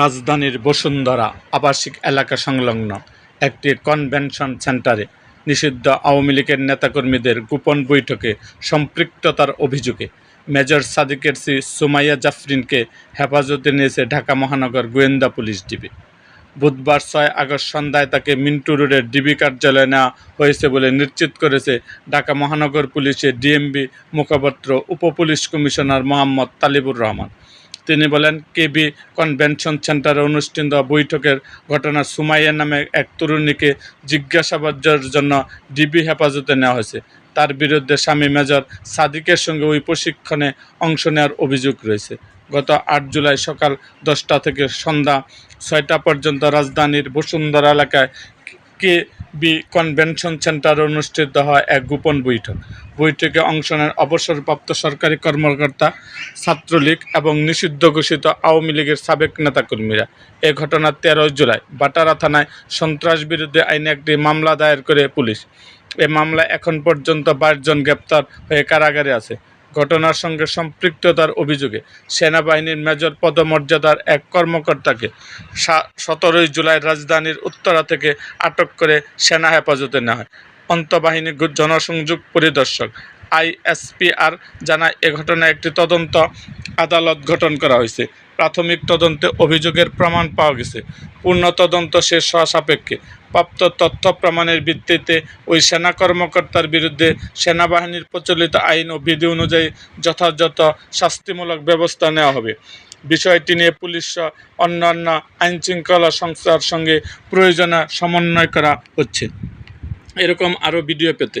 রাজধানীর বসুন্ধরা আবাসিক এলাকা সংলগ্ন একটি কনভেনশন সেন্টারে নিষিদ্ধ আওয়ামী লীগের নেতাকর্মীদের গোপন বৈঠকে সম্পৃক্ততার অভিযোগে মেজর সাদিকের সি সুমাইয়া জাফরিনকে হেফাজতে নিয়েছে ঢাকা মহানগর গোয়েন্দা পুলিশ ডিবি। বুধবার ছয় আগস্ট সন্ধ্যায় তাকে মিন্টু রোডের ডিবি কার্যালয়ে নেওয়া হয়েছে বলে নিশ্চিত করেছে ঢাকা মহানগর পুলিশের ডিএমবি মুখপাত্র, উপপুলিশ কমিশনার মোহাম্মদ তালিবুর রহমান। তিনি বলেন, কেবি কনভেনশন সেন্টারে অনুষ্ঠিত বৈঠকের ঘটনা সুমাইয়া নামে এক তরুণীকে জিজ্ঞাসাবাদের জন্য ডিবি হেফাজতে নেওয়া হয়েছে। তার বিরুদ্ধে স্বামী মেজর সাদিকের সঙ্গে ওই প্রশিক্ষণে অংশ নেওয়ার অভিযোগ রয়েছে। গত আট জুলাই সকাল দশটা থেকে সন্ধ্যা ছয়টা পর্যন্ত রাজধানীর বসুন্ধরা এলাকায় কে বি কনভেনশন সেন্টারে অনুষ্ঠিত হয় এক গোপন বৈঠক। বৈঠকে অংশ নেন অবসরপ্রাপ্ত সরকারি কর্মকর্তা, ছাত্রলীগ এবং নিষিদ্ধ ঘোষিত আওয়ামী লীগের সাবেক নেতাকর্মীরা। এ ঘটনা তেরোই জুলাই বাটারা থানায় সন্ত্রাস বিরুদ্ধে আইনে একটি মামলা দায়ের করে পুলিশ। এ মামলায় এখন পর্যন্ত বাইশ জন গ্রেপ্তার হয়ে কারাগারে আছে। ঘটনার সঙ্গে সম্পৃক্ততার অভিযোগে সেনাবাহিনীর মেজর পদমর্যাদার এক কর্মকর্তাকে সতেরোই জুলাই রাজধানীর উত্তরা থেকে আটক করে সেনা হেফাজতে নেওয়া হয়। অন্তবাহিনী জনসংযোগ পরিদর্শক আইএসপিআর জানায়, এ ঘটনায় একটি তদন্ত আদালত গঠন করা হয়েছে। প্রাথমিক তদন্তে অভিযোগের প্রমাণ পাওয়া গেছে। পূর্ণ তদন্ত শেষ হওয়া সাপেক্ষে প্রাপ্ত তথ্য প্রমাণের ভিত্তিতে ওই সেনা কর্মকর্তার বিরুদ্ধে সেনাবাহিনীর প্রচলিত আইন ও বিধি অনুযায়ী যথাযথ শাস্তিমূলক ব্যবস্থা নেওয়া হবে। বিষয়টি নিয়ে পুলিশ অন্যান্য আইনশৃঙ্খলা সংস্থার সঙ্গে প্রয়োজনে সমন্বয় করা হচ্ছে। এরকম আরও ভিডিও পেতে